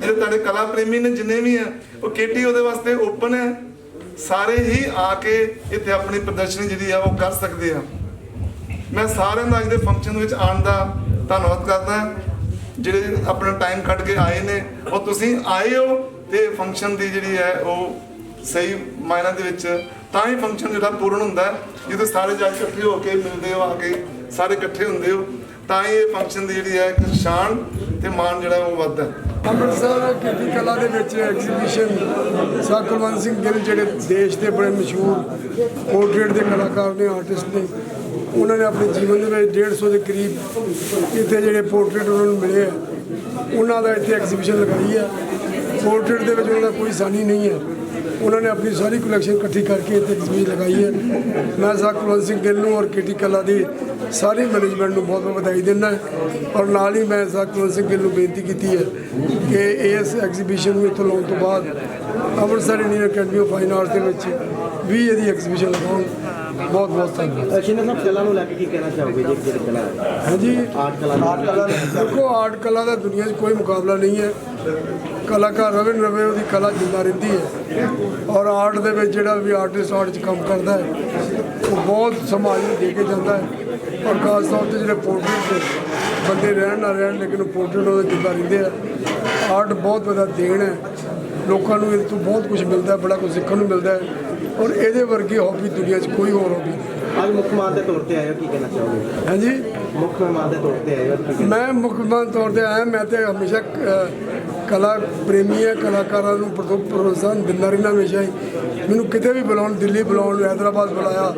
Speaker 5: ਜਿਹੜੇ ਤੁਹਾਡੇ ਕਲਾ ਪ੍ਰੇਮੀ ਨੇ ਜਿੰਨੇ ਵੀ ਆ, ਉਹ ਕੇਟੀ ਉਹਦੇ ਵਾਸਤੇ ਓਪਨ ਹੈ। ਸਾਰੇ ਹੀ ਆ ਕੇ ਇੱਥੇ ਆਪਣੀ ਪ੍ਰਦਰਸ਼ਨੀ ਜਿਹੜੀ ਆ, ਉਹ ਕਰ ਸਕਦੇ ਆ। ਮੈਂ ਸਾਰਿਆਂ ਦਾ ਅੱਜ ਦੇ ਫੰਕਸ਼ਨ ਵਿੱਚ ਆਉਣ ਦਾ ਧੰਨਵਾਦ ਕਰਦਾ। ਜਿਹੜੇ ਆਪਣਾ ਟਾਈਮ ਕੱਢ ਕੇ ਆਏ ਨੇ, ਉਹ ਤੁਸੀਂ ਆਏ ਹੋ ਤੇ ਫੰਕਸ਼ਨ ਦੀ ਜਿਹੜੀ ਹੈ, ਉਹ ਸਹੀ ਮਾਇਨਾ ਦੇ ਵਿੱਚ ਤਾਂ ਹੀ ਫੰਕਸ਼ਨ ਜਿਹੜਾ ਪੂਰਨ ਹੁੰਦਾ ਜਦੋਂ ਸਾਰੇ ਜਾ ਕੇ ਇਕੱਠੇ ਹੋ ਕੇ ਮਿਲਦੇ ਹੋ ਆ ਕੇ, ਸਾਰੇ ਇਕੱਠੇ ਹੁੰਦੇ ਹੋ, ਤਾਂ ਹੀ ਇਹ ਫੰਕਸ਼ਨ ਦੀ ਜਿਹੜੀ ਹੈ ਇੱਕ ਸ਼ਾਨ ਤੇ ਮਾਣ ਜਿਹੜਾ ਉਹ ਵੱਧਦਾ
Speaker 4: ਅੰਮ੍ਰਿਤਸਰ ਕੀਤੀ ਕਲਾ ਦੇ ਵਿੱਚ ਐਗਜ਼ੀਬਿਸ਼ਨ ਸਰ ਕੁਲਵੰਤ ਸਿੰਘ ਗਿੱਲ ਜਿਹੜੇ ਦੇਸ਼ ਦੇ ਬੜੇ ਮਸ਼ਹੂਰ ਪੋਰਟਰੇਟ ਦੇ ਕਲਾਕਾਰ ਨੇ ਆਰਟਿਸਟ ਨੇ, ਉਹਨਾਂ ਨੇ ਆਪਣੇ ਜੀਵਨ ਦੇ ਵਿੱਚ 150 ਦੇ ਕਰੀਬ ਇੱਥੇ ਜਿਹੜੇ ਪੋਰਟਰੇਟ ਉਹਨਾਂ ਨੂੰ ਮਿਲੇ ਆ। ਉਹਨਾਂ ਦਾ ਇੱਥੇ ਐਗਜ਼ੀਬਿਸ਼ਨ ਲਗਾਈ ਹੈ ਪੋਰਟਰੇਟ ਦੇ ਵਿੱਚ ਉਹਨਾਂ ਦਾ ਕੋਈ ਸਾਨੀ ਨਹੀਂ ਹੈ ਉਹਨਾਂ ਨੇ ਆਪਣੀ ਸਾਰੀ ਕਲੈਕਸ਼ਨ ਇਕੱਠੀ ਕਰਕੇ ਇੱਥੇ ਐਗਜ਼ੀਬਿਸ਼ਨ ਲਗਾਈ ਹੈ ਮੈਂ ਸਰ ਕੁਲਵੰਤ ਸਿੰਘ ਗਿੱਲ ਨੂੰ ਔਰ ਕੀਤੀ ਕਲਾ ਦੀ ਸਾਰੀ ਮੈਨੇਜਮੈਂਟ ਨੂੰ ਬਹੁਤ ਬਹੁਤ ਵਧਾਈ ਦਿੰਦਾ ਔਰ ਨਾਲ ਹੀ ਮੈਂ ਸਰ ਕੁਲਵੰਤ ਸਿੰਘ ਗਿੱਲ ਨੂੰ ਬੇਨਤੀ ਕੀਤੀ ਹੈ ਕਿ ਇਸ ਐਗਜ਼ੀਬਿਸ਼ਨ ਨੂੰ ਇੱਥੋਂ ਲਾਉਣ ਤੋਂ ਬਾਅਦ Amritsar Indian Academy of Fine Arts ਦੇ ਵਿੱਚ ਵੀ ਇਹਦੀ ਐਗਜ਼ੀਬਿਸ਼ਨ ਲਗਾਉਣ। ਬਹੁਤ ਬਹੁਤ ਧੰਨਵਾਦ।
Speaker 6: ਸ਼ਿੰਦਾ ਸਾਹਿਬ ਕਲਾ ਨੂੰ ਲੈ ਕੇ ਕੀ ਕਹਿਣਾ ਚਾਹੋਗੇ ਜੀ ਜਿਹੜੀ ਕਲਾ?
Speaker 4: ਹਾਂਜੀ।
Speaker 6: ਆਰਟ ਕਲਾ ਆਰਟ ਕਲਾ
Speaker 4: ਦੇਖੋ ਆਰਟ ਕਲਾ ਦਾ ਦੁਨੀਆ 'ਚ ਕੋਈ ਮੁਕਾਬਲਾ ਨਹੀਂ ਹੈ। ਕਲਾਕਾਰ ਰਵੇ ਨਾ ਰਵੇ ਉਹਦੀ ਕਲਾ ਜਿੰਦਾ ਰਹਿੰਦੀ ਹੈ। ਔਰ ਆਰਟ ਦੇ ਵਿੱਚ ਜਿਹੜਾ ਵੀ ਆਰਟਿਸਟ ਆਰਟ 'ਚ ਕੰਮ ਕਰਦਾ ਹੈ ਉਹ ਬਹੁਤ ਸਮਾਜ ਨੂੰ ਦੇ ਕੇ ਜਾਂਦਾ ਹੈ। ਔਰ ਖਾਸ ਤੌਰ ਤੇ ਜਿਹੜੇ ਪੋਰਟਰੇਟ ਬੰਦੇ ਰਹਿਣ ਨਾ ਰਹਿਣ ਲੇਕਿਨ ਉਹ ਪੋਰਟਰੇਟ ਉਹਦੇ ਜਿੰਦਾ ਰਹਿੰਦੇ ਆ। ਆਰਟ ਬਹੁਤ ਵੱਡਾ ਦੇਣ ਹੈ। ਲੋਕਾਂ ਨੂੰ ਇਹਦੇ ਤੋਂ ਬਹੁਤ ਕੁਝ ਮਿਲਦਾ ਬੜਾ ਕੁਝ ਸਿੱਖਣ ਨੂੰ ਮਿਲਦਾ ਹੈ। ਔਰ ਇਹਦੇ ਵਰਗੀ ਹੌਬੀ ਦੁਨੀਆ 'ਚ ਕੋਈ ਹੋਰ ਹੌਬੀ ਨਹੀਂ।
Speaker 6: ਅੱਜ ਮੁੱਖ ਮਹਿਮਾਨ ਦੇ ਤੌਰ ਤੇ ਆਏ ਹੋ ਕੀ ਕਹਿਣਾ ਚਾਹੋਗੇ?
Speaker 4: ਹਾਂਜੀ?
Speaker 6: ਮੁੱਖ ਮਹਿਮਾਨ ਦੇ ਤੌਰ ਤੇ ਆਏ ਹੋ
Speaker 4: ਮੈਂ ਮੁੱਖ ਮਹਿਮਾਨ ਤੌਰ ਤੇ ਆਇਆ ਮੈਂ ਤੇ ਹਮੇਸ਼ਾ ਕਲਾ ਪ੍ਰੇਮੀ ਹੈ ਕਲਾਕਾਰਾਂ ਨੂੰ ਪ੍ਰਤੋ ਪ੍ਰੋਤਸਾਹਨ ਦਿੰਦਾ ਰਹਿਣਾ ਹਮੇਸ਼ਾ ਹੀ। ਮੈਨੂੰ ਕਿਤੇ ਵੀ ਬੁਲਾਉਣ ਦਿੱਲੀ ਬੁਲਾਉਣ ਹੈਦਰਾਬਾਦ ਬੁਲਾਇਆ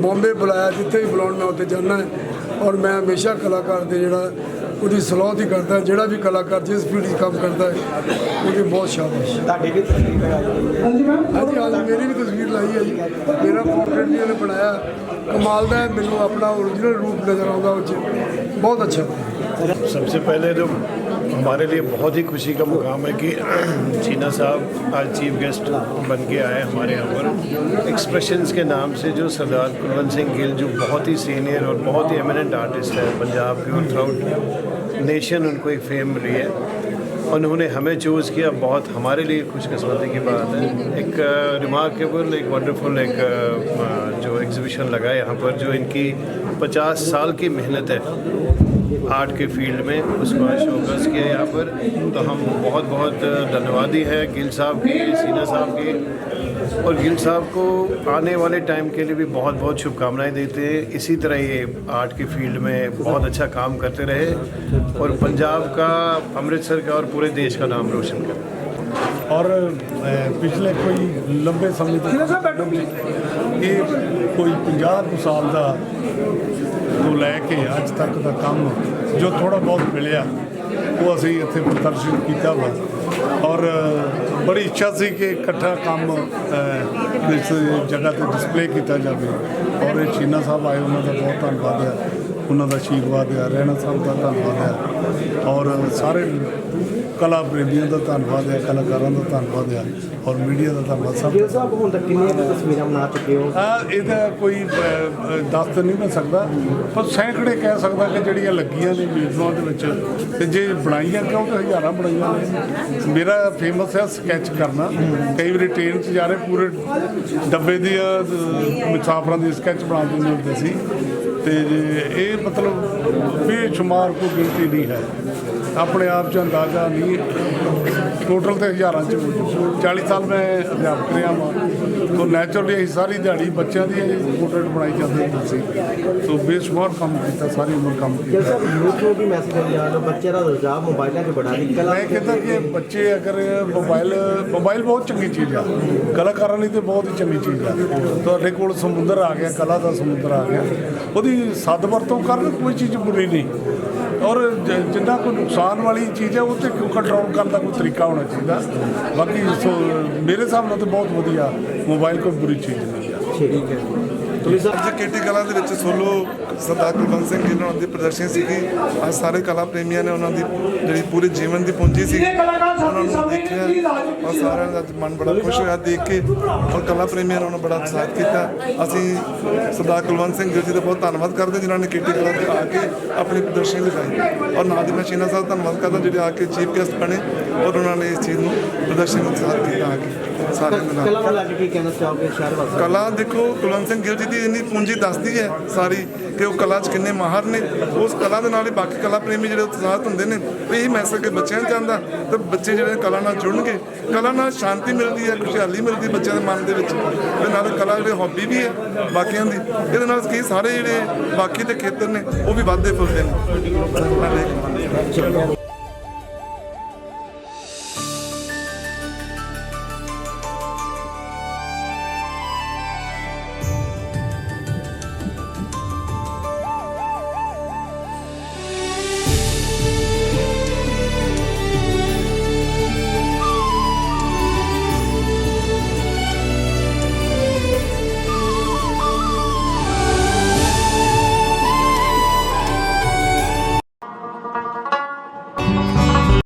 Speaker 4: ਬੰਬੇ ਬੁਲਾਇਆ ਜਿੱਥੇ ਵੀ ਬੁਲਾਉਣ ਮੈਂ ਉੱਥੇ ਜਾਣਾ ਹੈ। ਔਰ ਮੈਂ ਹਮੇਸ਼ਾ ਕਲਾਕਾਰ ਦੇ ਜਿਹੜਾ ਉਹਦੀ ਸਲਾਹ ਹੀ ਕਰਦਾ ਜਿਹੜਾ ਵੀ ਕਲਾਕਾਰ ਜਿਸ ਫੀਲਡ 'ਚ ਕੰਮ ਕਰਦਾ ਹੈ ਉਹਦੀ ਬਹੁਤ ਸ਼ਾਬਾਸ਼
Speaker 6: ਤੁਹਾਡੀ ਵੀ ਤਸਵੀਰ ਲਗਾਈ ਹੋਈ ਹੈ
Speaker 4: ਹਾਂਜੀ ਹਾਂਜੀ ਮੇਰੀ ਵੀ ਤਸਵੀਰ ਲਾਈ ਹੈ ਜੀ ਮੇਰਾ ਪੋਰਟਰੇਟ ਵੀ ਉਹਨੇ ਬਣਾਇਆ ਕਮਾਲ ਦਾ ਹੈ ਮੈਨੂੰ ਆਪਣਾ ਓਰੀਜਨਲ ਰੂਪ ਨਜ਼ਰ ਆਉਂਦਾ ਉਹ 'ਚ ਬਹੁਤ ਅੱਛਾ
Speaker 3: सबसे पहले ہمارے لیے بہت ہی خوشی کا مقام ہے کہ چینا صاحب آج چیف گیسٹ بن کے آئے ہمارے یہاں پر۔ ایکسپریشنز کے نام سے جو سردار کلون سنگھ گل، جو بہت ہی سینئر اور بہت ہی ایمیننٹ آرٹسٹ ہے پنجاب کے اور تھرو آؤٹ نیشن ان کو ایک فیم ملی ہے۔ انہوں نے ہمیں چوز کیا، بہت ہمارے لیے خوش قسمتی کی بات ہے۔ ایک ریمارکیبل ایک ونڈرفل ایک جو ایگزیبیشن لگا یہاں پر، جو ان کی پچاس سال کی محنت ہے۔ آرٹ کے فیلڈ میں اس کو شوکس کیا یہاں پر۔ تو ہم بہت بہت دھنیہ وادی ہے گل صاحب کے سینا صاحب کے۔ اور گل صاحب کو آنے والے ٹائم کے لیے بھی بہت بہت شبھ کامنائیں دیتے ہیں۔ اسی طرح یہ آرٹ کے فیلڈ میں بہت اچھا کام کرتے رہے۔ اور پنجاب کا امرتسر کا اور پورے دیش
Speaker 1: کا نام روشن کرے اور پچھلے کوئی لمبے سمے تک یہ کوئی پنجاب سال کا تو لے کے اج تک کا کام ਜੋ ਥੋੜਾ ਬਹੁਤ ਮਿਲਿਆ, ਉਹ ਅਸੀਂ ਇੱਥੇ ਪ੍ਰਦਰਸ਼ਿਤ ਕੀਤਾ ਵਾ। ਔਰ ਬੜੀ ਇੱਛਾ ਸੀ ਕਿ ਇਕੱਠਾ ਕੰਮ ਇਸ ਜਗ੍ਹਾ ਤੇ ਡਿਸਪਲੇ ਕੀਤਾ ਜਾਵੇ। ਔਰ ਇਹ ਚੀਨਾ ਸਾਹਿਬ ਆਏ, ਉਹਨਾਂ ਦਾ ਬਹੁਤ ਧੰਨਵਾਦ ਹੈ। ਉਹਨਾਂ ਦਾ ਆਸ਼ੀਰਵਾਦ ਹੈ, ਰਹਿਣਾ ਸਾਹਿਬ ਦਾ ਧੰਨਵਾਦ ਹੈ। ਔਰ ਸਾਰੇ ਕਲਾ ਪ੍ਰੇਮੀਆਂ ਦਾ ਧੰਨਵਾਦ ਹੈ ਕਲਾਕਾਰਾਂ ਦਾ ਧੰਨਵਾਦ ਹੈ ਔਰ ਮੀਡੀਆ ਦਾ ਧੰਨਵਾਦ ਸਭ
Speaker 6: ਗਿੱਲ ਸਾਹਿਬ ਹੁਣ ਤੱਕ ਕਿੰਨੀਆਂ ਕੁ ਤਸਵੀਰਾਂ ਬਣਾ ਚੁੱਕੇ ਹੋ?
Speaker 1: ਆ ਇਹਦਾ ਕੋਈ ਦੱਸ ਤਾਂ ਨਹੀਂ ਮੈਂ ਸਕਦਾ ਪਰ ਸੈਂਕੜੇ ਕਹਿ ਸਕਦਾ ਕਿ ਜਿਹੜੀਆਂ ਲੱਗੀਆਂ ਨੇ ਮਿਊਜ਼ੀਅਮਾਂ ਦੇ ਵਿੱਚ ਤੇ ਜੇ ਬਣਾਈਆਂ ਕਿਉਂ ਤੇ ਹਜ਼ਾਰਾਂ ਬਣਾਈਆਂ ਨੇ। ਮੇਰਾ ਫੇਮਸ ਹੈ ਸਕੈਚ ਕਰਨਾ। ਕਈ ਵਾਰੀ ਟ੍ਰੇਨ 'ਚ ਜਾ ਰਹੇ ਪੂਰੇ ਡੱਬੇ ਦੀ ਮੁਸਾਫਰਾਂ ਦੀ ਸਕੈਚ ਬਣਾ ਦਿੰਦੇ ਹੁੰਦੇ ਸੀ। ਤੇ ਇਹ ਮਤਲਬ ਬੇਸ਼ੁਮਾਰ ਕੋਈ ਗਿਣਤੀ ਨਹੀਂ ਹੈ। ਆਪਣੇ ਆਪ 'ਚ ਅੰਦਾਜ਼ਾ ਨਹੀਂ ਟੋਟਲ ਤੇ ਹਜ਼ਾਰਾਂ 'ਚ 40 ਸਾਲ ਮੈਂ ਅਧਿਆਪਕ ਰਿਹਾ ਹਾਂ ਤੋਂ ਨੈਚੁਰਲੀ ਅਸੀਂ ਸਾਰੀ ਦਿਹਾੜੀ ਬੱਚਿਆਂ ਦੀ ਪੋਰਟਰੇਟ ਬਣਾਈ ਜਾਂਦੇ ਹੁੰਦੇ ਸੀ। ਤੋਂ ਬੇਸ਼ੁਮਾਰ ਕੰਮ ਕੀਤਾ ਸਾਰੀ ਉਮਰ ਕੰਮ ਕੀਤਾ।
Speaker 6: ਯੂਥ ਨੂੰ ਵੀ ਮੈਸੇਜ ਦੇਣਾ ਚਾਹੁੰਦੇ ਹੋ ਬੱਚੇ ਦਾ ਰੁਝਾਨ ਮੋਬਾਈਲਾਂ 'ਚ ਬੜਾ ਨਹੀਂ ਕਲਾ
Speaker 1: ਮੈਂ ਕਹਿੰਦਾ ਕਿ ਬੱਚੇ ਅਗਰ ਮੋਬਾਈਲ ਮੋਬਾਈਲ ਬਹੁਤ ਚੰਗੀ ਚੀਜ਼ ਆ। ਕਲਾਕਾਰਾਂ ਲਈ ਤੇ ਬਹੁਤ ਹੀ ਚੰਗੀ ਚੀਜ਼ ਆ। ਤੁਹਾਡੇ ਕੋਲ ਸਮੁੰਦਰ ਆ ਗਿਆ ਕਲਾ ਦਾ ਸਮੁੰਦਰ ਆ ਗਿਆ। ਉਹਦੀ ਸਦ ਵਰਤੋਂ ਕਰਨ ਕੋਈ ਚੀਜ਼ ਬੁਰੀ ਨਹੀਂ। ਔਰ ਜ- ਜਿੰਨਾ ਕੋਈ ਨੁਕਸਾਨ ਵਾਲੀ ਚੀਜ਼ ਹੈ, ਉਹ ਤੇ ਕੰਟਰੋਲ ਕਰਨ ਦਾ ਕੋਈ ਤਰੀਕਾ ਹੋਣਾ ਚਾਹੀਦਾ? ਬਾਕੀ ਸੋ, ਮੇਰੇ ਹਿਸਾਬ ਨਾਲ ਤਾਂ ਬਹੁਤ ਵਧੀਆ ਮੋਬਾਈਲ ਕੋਈ ਬੁਰੀ ਚੀਜ਼ ਨਹੀਂ ਹੈ
Speaker 6: ਠੀਕ ਹੈ
Speaker 5: ਅੱਜ ਕੇਟੀ ਕਲਾ ਦੇ ਵਿੱਚ ਸੋਲੋ ਸਰਦਾਰ ਕੁਲਵੰਤ ਸਿੰਘ ਜੀ ਨਾਲ ਦੀ ਪ੍ਰਦਰਸ਼ਨੀ ਸੀਗੀ। ਅੱਜ ਸਾਰੇ ਕਲਾ ਪ੍ਰੇਮੀਆਂ ਨੇ ਉਹਨਾਂ ਦੀ ਜਿਹੜੀ ਪੂਰੇ ਜੀਵਨ ਦੀ ਪੂੰਜੀ ਸੀ ਉਹਨਾਂ ਨੂੰ ਦੇਖਿਆ। ਔਰ ਸਾਰਿਆਂ ਦਾ ਮਨ ਬੜਾ ਖੁਸ਼ ਹੋਇਆ ਦੇਖ ਕੇ ਔਰ ਕਲਾ ਪ੍ਰੇਮੀਆਂ ਨੇ ਉਹਨਾਂ ਨੂੰ ਬੜਾ ਉਤਸ਼ਾਹਿਤ ਕੀਤਾ। ਅਸੀਂ ਸਰਦਾਰ ਕੁਲਵੰਤ ਸਿੰਘ ਜੀ ਦਾ ਬਹੁਤ ਧੰਨਵਾਦ ਕਰਦੇ ਜਿਨ੍ਹਾਂ ਨੇ ਕੇਟੀ ਕਲਾ ਤੇ ਆ ਕੇ ਆਪਣੀ ਪ੍ਰਦਰਸ਼ਨੀ ਦਿਖਾਈ। ਔਰ ਨਾਲ ਦੀ ਮੈਂ ਸ਼ੀਨਾ ਸਾਹਿਬ ਧੰਨਵਾਦ ਕਰਦਾ ਜਿਹੜੇ ਆ ਕੇ ਚੀਫ ਗੈਸਟ ਬਣੇ। ਔਰ ਉਹਨਾਂ ਨੇ ਇਸ ਚੀਜ਼ ਨੂੰ ਪ੍ਰਦਰਸ਼ਨੀ ਨੂੰ ਉਤਸ਼ਾਹਿਤ ਕੀਤਾ ਆ ਕੇ ਸਾਰਿਆਂ ਦੇ ਨਾਲ
Speaker 6: ਕਲਾ ਨੂੰ ਕੇ ਕਹਿਣਾ ਚਾਹੋਗੇ ਸ਼ਹਿਰ ਵਾਸੀਆਂ
Speaker 5: ਕਲਾ ਦੇਖੋ ਕੁਲਵੰਤ ਸਿੰਘ ਗਿੱਲ ਜੀ ਦੀ ਇੰਨੀ ਪੂੰਜੀ ਦੱਸਦੀ ਹੈ ਸਾਰੀ ਕਿ ਉਹ ਕਲਾ 'ਚ ਕਿੰਨੇ ਮਾਹਰ ਨੇ। ਉਸ ਕਲਾ ਦੇ ਨਾਲ ਹੀ ਬਾਕੀ ਕਲਾ ਪ੍ਰੇਮੀ ਜਿਹੜੇ ਉਤਸ਼ਾਹਤ ਹੁੰਦੇ ਨੇ ਉਹ ਇਹੀ ਮੈਸੇਜ ਕਿ ਬੱਚਿਆਂ ਨੂੰ ਜਾਂਦਾ ਤੇ ਬੱਚੇ ਜਿਹੜੇ ਕਲਾ ਨਾਲ ਜੁੜਨਗੇ। ਕਲਾ ਨਾਲ ਸ਼ਾਂਤੀ ਮਿਲਦੀ ਹੈ ਖੁਸ਼ਹਾਲੀ ਮਿਲਦੀ ਬੱਚਿਆਂ ਦੇ ਮਨ ਦੇ ਵਿੱਚ। ਤੇ ਨਾਲ ਕਲਾ ਜਿਹੜੇ ਹੌਬੀ ਵੀ ਹੈ ਬਾਕੀਆਂ ਦੀ। ਇਹਦੇ ਨਾਲ ਕੀ ਸਾਰੇ ਜਿਹੜੇ ਬਾਕੀ ਦੇ ਖੇਤਰ ਨੇ ਉਹ ਵੀ ਵੱਧਦੇ ਫੁੱਲਦੇ ਨੇ।